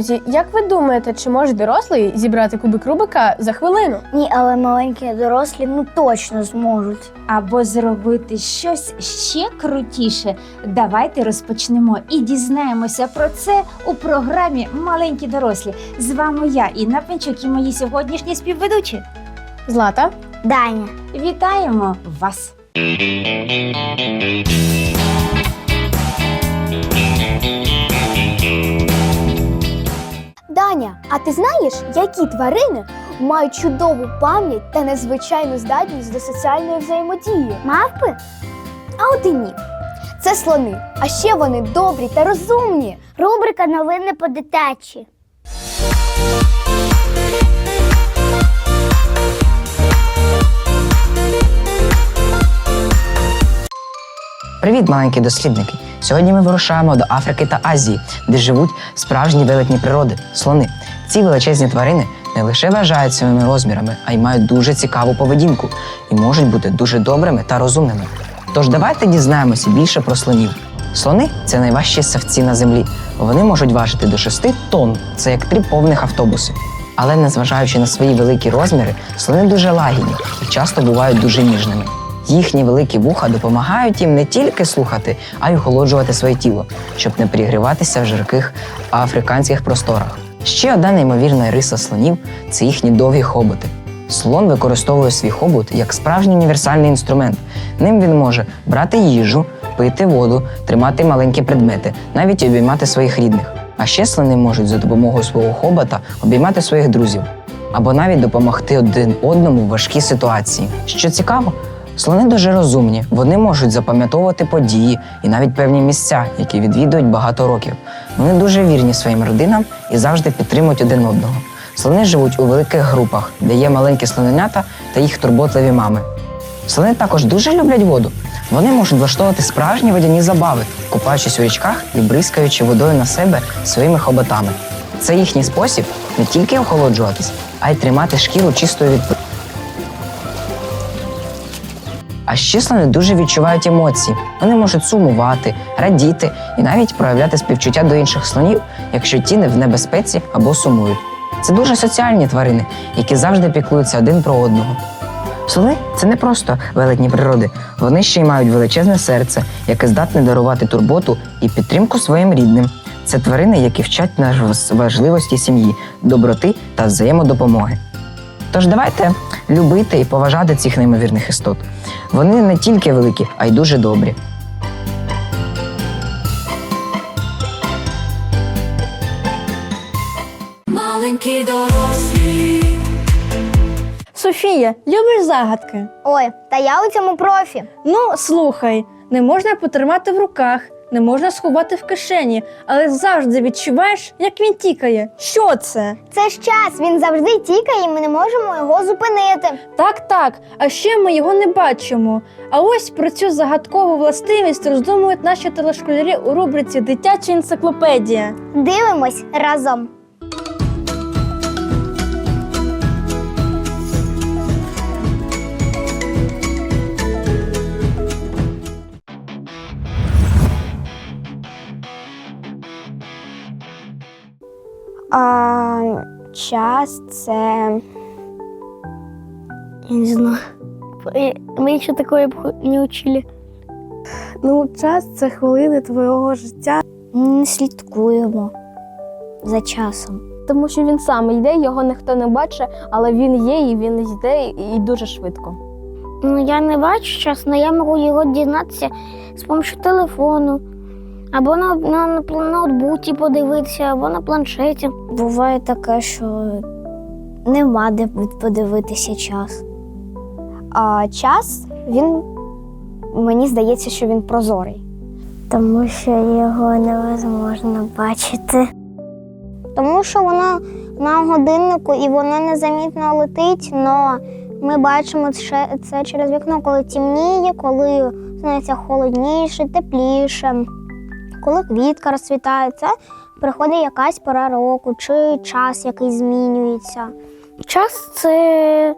друзі, як ви думаєте, чи може дорослий зібрати кубик Рубика за хвилину? Ні, але маленькі дорослі ну точно зможуть. Або зробити щось ще крутіше. Давайте розпочнемо і дізнаємося про це у програмі Маленькі дорослі. З вами я, Інна Пенчук і мої сьогоднішні співведучі. Злата? Даня. Вітаємо вас! Ти знаєш, які тварини мають чудову пам'ять та незвичайну здатність до соціальної взаємодії? Мавпи? А от і ні. Це слони, а ще вони добрі та розумні. Рубрика новини по дитячі. Привіт, маленькі дослідники! Сьогодні ми вирушаємо до Африки та Азії, де живуть справжні велетні природи слони. Ці величезні тварини не лише вважають своїми розмірами, а й мають дуже цікаву поведінку і можуть бути дуже добрими та розумними. Тож давайте дізнаємося більше про слонів. Слони це найважчі савці на землі. Вони можуть важити до 6 тонн, це як три повних автобуси. Але незважаючи на свої великі розміри, слони дуже лагідні і часто бувають дуже ніжними. Їхні великі вуха допомагають їм не тільки слухати, а й охолоджувати своє тіло, щоб не перегріватися в жарких африканських просторах. Ще одна неймовірна риса слонів це їхні довгі хоботи. Слон використовує свій хобот як справжній універсальний інструмент. Ним він може брати їжу, пити воду, тримати маленькі предмети, навіть обіймати своїх рідних. А ще слони можуть за допомогою свого хобота обіймати своїх друзів або навіть допомогти один одному в важкій ситуації. Що цікаво, слони дуже розумні, вони можуть запам'ятовувати події і навіть певні місця, які відвідують багато років. Вони дуже вірні своїм родинам і завжди підтримують один одного. Слони живуть у великих групах, де є маленькі слоненята та їх турботливі мами. Слони також дуже люблять воду. Вони можуть влаштовувати справжні водяні забави, купаючись у річках і бризкаючи водою на себе своїми хоботами. Це їхній спосіб не тільки охолоджуватись, а й тримати шкіру чистою від А ще слони дуже відчувають емоції. Вони можуть сумувати, радіти і навіть проявляти співчуття до інших слонів, якщо ті не в небезпеці або сумують. Це дуже соціальні тварини, які завжди піклуються один про одного. Слони це не просто велетні природи, вони ще й мають величезне серце, яке здатне дарувати турботу і підтримку своїм рідним. Це тварини, які вчать нас важливості сім'ї, доброти та взаємодопомоги. Тож давайте любити і поважати цих неймовірних істот. Вони не тільки великі, а й дуже добрі. Софія, любиш загадки? Ой, та я у цьому профі. Ну, слухай, не можна потримати в руках, не можна сховати в кишені, але завжди відчуваєш, як він тікає. Що це? Це ж час, він завжди тікає, і ми не можемо його зупинити. Так, так. А ще ми його не бачимо. А ось про цю загадкову властивість роздумують наші телешколярі у рубриці Дитяча енциклопедія. Дивимось разом. Час це. Я не знаю. Ми ще такое не учили. Ну, час це хвилини твого життя. Не слідкуємо за часом. Тому що він сам йде, його ніхто не бачить, але він є і він йде і дуже швидко. Ну, я не бачу час, але я можу його дізнатися з допомогою телефону. Або на, на, на ноутбуці подивитися, або на планшеті. Буває таке, що нема де подивитися час. А час, він мені здається, що він прозорий. Тому що його невозможно бачити. Тому що воно на годиннику і воно незамітно летить, але ми бачимо це, через вікно, коли темніє, коли становиться холодніше, тепліше, коли квітка розцвітає. Це приходить якась пора року чи час, який змінюється. Час це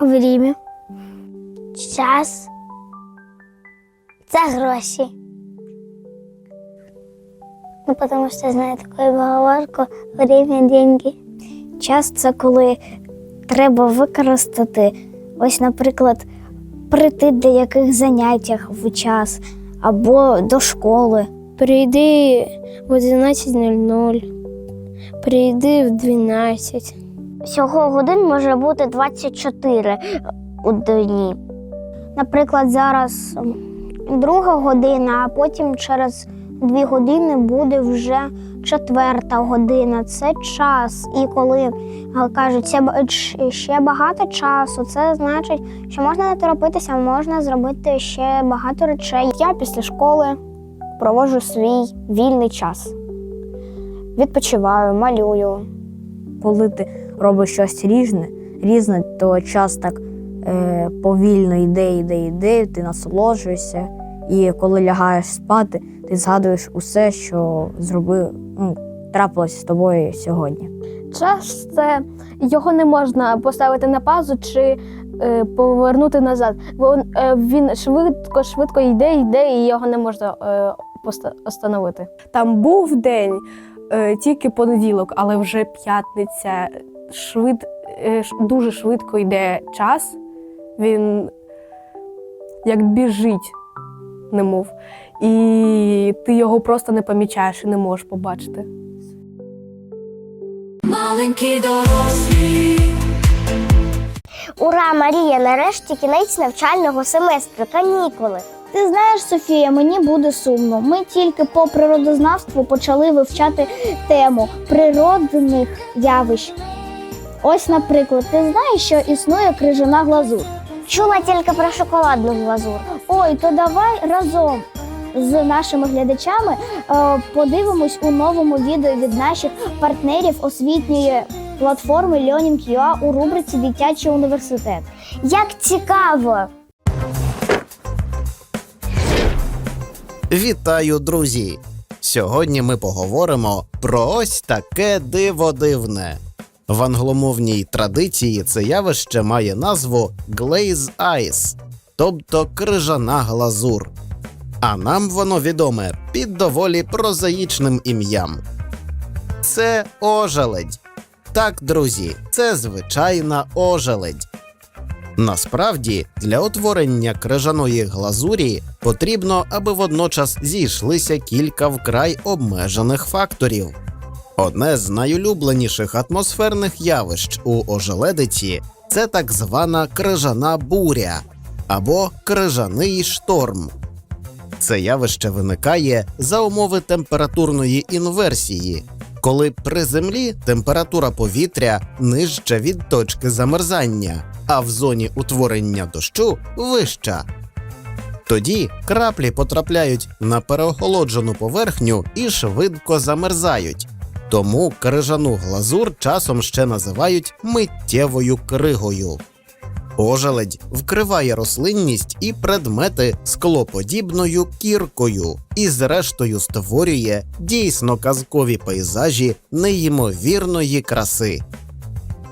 время. Час це гроші. Ну, тому що знаю таку поговорку «время – деньги». Час це коли треба використати, ось, наприклад, прийти до яких заняттях в час або до школи. Прийди в 11.00, прийди в 12. Всього годин може бути 24 у дні. Наприклад, зараз друга година, а потім через дві години буде вже четверта година. Це час. І коли кажуть, «Це ще багато часу, це значить, що можна не торопитися, можна зробити ще багато речей. Я після школи проводжу свій вільний час. Відпочиваю, малюю. коли ти робиш щось різне, різне, то час так е, повільно йде, йде, йде, ти насолоджуєшся. І коли лягаєш спати, ти згадуєш усе, що зробив, ну, трапилось з тобою сьогодні. Час це його не можна поставити на паузу чи е, повернути назад. Бо е, він швидко, швидко йде, йде, і його не можна е, поста- остановити. Там був день, е, тільки понеділок, але вже п'ятниця. Швид, е, дуже швидко йде час. Він як біжить, немов. І ти його просто не помічаєш і не можеш побачити. Ура, Марія! Нарешті кінець навчального семестру, канікули. Ти знаєш, Софія, мені буде сумно. Ми тільки по природознавству почали вивчати тему природних явищ. Ось, наприклад, ти знаєш, що існує крижана глазур. Чула тільки про шоколадну глазур. Ой, то давай разом з нашими глядачами е, подивимось у новому відео від наших партнерів освітньої платформи Learning.ua у рубриці Дитячий університет. Як цікаво! Вітаю, друзі! Сьогодні ми поговоримо про ось таке диво дивне. В англомовній традиції це явище має назву Glaze Ice, тобто крижана глазур. А нам воно відоме під доволі прозаїчним ім'ям. Це ожеледь. Так, друзі, це звичайна ожеледь. Насправді, для утворення крижаної глазурі потрібно, аби водночас зійшлися кілька вкрай обмежених факторів. Одне з найулюбленіших атмосферних явищ у ожеледиці це так звана крижана буря або крижаний шторм. Це явище виникає за умови температурної інверсії, коли при землі температура повітря нижча від точки замерзання, а в зоні утворення дощу вища. Тоді краплі потрапляють на переохолоджену поверхню і швидко замерзають. Тому крижану глазур часом ще називають миттєвою кригою. Ожеледь вкриває рослинність і предмети склоподібною кіркою і, зрештою, створює дійсно казкові пейзажі неймовірної краси.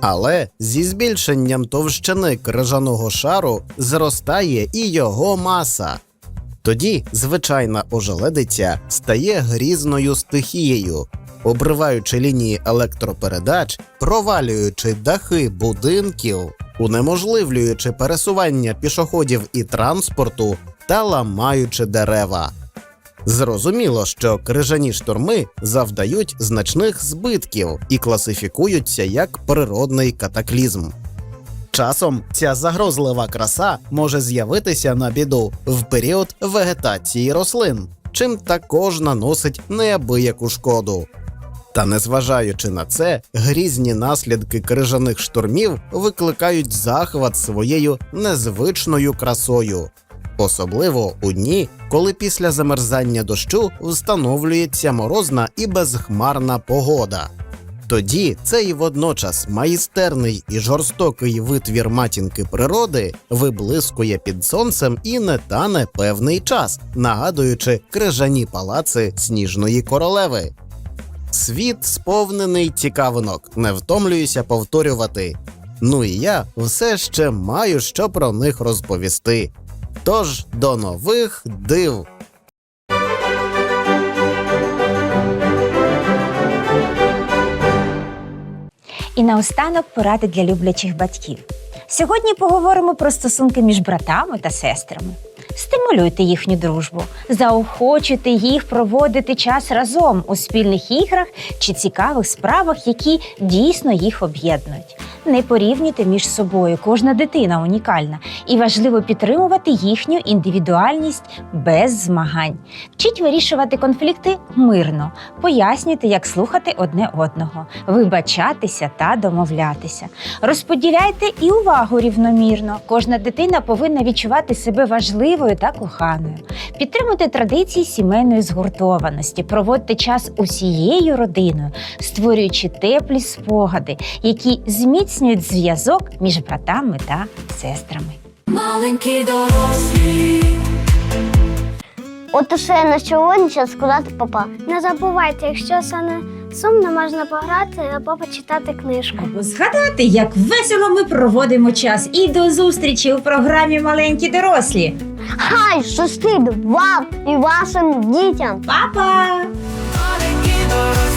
Але зі збільшенням товщини крижаного шару зростає і його маса. Тоді звичайна ожеледиця стає грізною стихією, обриваючи лінії електропередач, провалюючи дахи будинків, унеможливлюючи пересування пішоходів і транспорту та ламаючи дерева. Зрозуміло, що крижані шторми завдають значних збитків і класифікуються як природний катаклізм. Часом ця загрозлива краса може з'явитися на біду в період вегетації рослин, чим також наносить неабияку шкоду. Та незважаючи на це, грізні наслідки крижаних штормів викликають захват своєю незвичною красою, особливо у дні, коли після замерзання дощу встановлюється морозна і безхмарна погода. Тоді цей водночас майстерний і жорстокий витвір матінки природи виблискує під сонцем і не тане певний час, нагадуючи крижані палаци сніжної королеви. Світ сповнений цікавинок, не втомлююся повторювати. Ну і я все ще маю що про них розповісти. Тож до нових див! І наостанок поради для люблячих батьків. Сьогодні поговоримо про стосунки між братами та сестрами. Стимулюйте їхню дружбу, заохочуйте їх проводити час разом у спільних іграх чи цікавих справах, які дійсно їх об'єднують. Не порівнюйте між собою, кожна дитина унікальна, і важливо підтримувати їхню індивідуальність без змагань. Вчіть вирішувати конфлікти мирно, пояснюйте, як слухати одне одного, вибачатися та домовлятися. Розподіляйте і увагу рівномірно. Кожна дитина повинна відчувати себе важливою та коханою. Підтримуйте традиції сімейної згуртованості, проводьте час усією родиною, створюючи теплі спогади, які зміцнюють зв'язок між братами та сестрами. Маленькі дорослі. От усе на сьогодні час сказати папа. Не забувайте, якщо стане сумно, можна пограти або почитати книжку. Або згадати, як весело ми проводимо час. І до зустрічі у програмі Маленькі дорослі. Хай щастить вам і вашим дітям! Па-па! Маленькі дорослі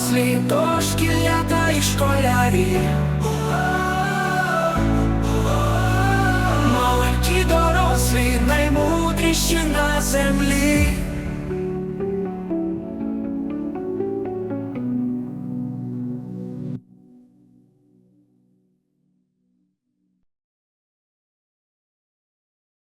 дорослі, дошкілята і школярі. Маленькі дорослі, наймудріші на землі.